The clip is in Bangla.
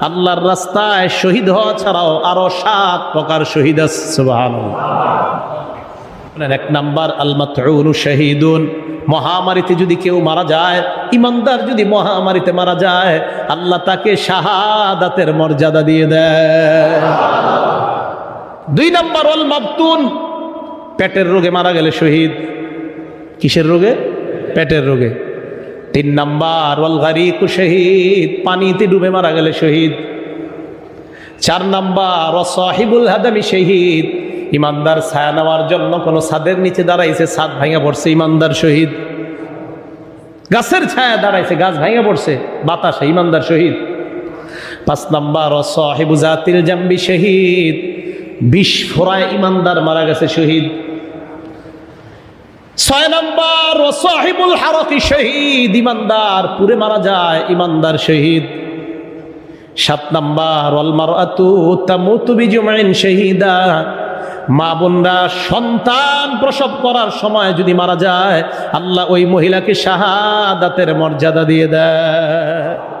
আল্লাহর রাস্তায় শহীদ ছাড়াও আরও সাত প্রকার শহীদ এক মহামারীতে যদি কেউ মারা যায়, ইমানদার যদি মহামারীতে মারা যায়, আল্লাহ তাকে শাহাদাতের মর্যাদা দিয়ে দেয়। দুই নাম্বার অল মাবতুন পেটের রোগে মারা গেলে শহীদ। কিসের রোগে? পেটের রোগে। তিন নাম্বার, ওয়াল গারিকু শহীদ, পানিতে ডুবে মারা গেলে শহীদ। চার নাম্বার ও সাহিবুল হাদামি শহীদ, ইমানদার ছায়া নেওয়ার জন্য কোনো ছাদের নিচে দাঁড়াইছে, ছাদ ভাঙা পড়ছে, ইমানদার শহীদ। গাছের ছায়া দাঁড়াইছে, গাছ ভাঙা পড়ছে, বাতাসে ইমানদার শহীদ। পাঁচ নাম্বার ও সাহিবু জাতিল জাম্বি শহীদ বিষ ফোরায় ইমানদার মারা গেছে শহীদ। ছয় নম্বর, সাহিবুল হারকি শহীদ, ইমানদার, পুরে মারা যায় ইমানদার শহীদ। সাত নম্বর অলমার আতু তামুতু বিজুমাইন শহীদা। মা বোনরা সন্তান প্রসব করার সময় যদি মারা যায়, আল্লাহ ওই মহিলাকে শাহাদাতের মর্যাদা দিয়ে দেয়।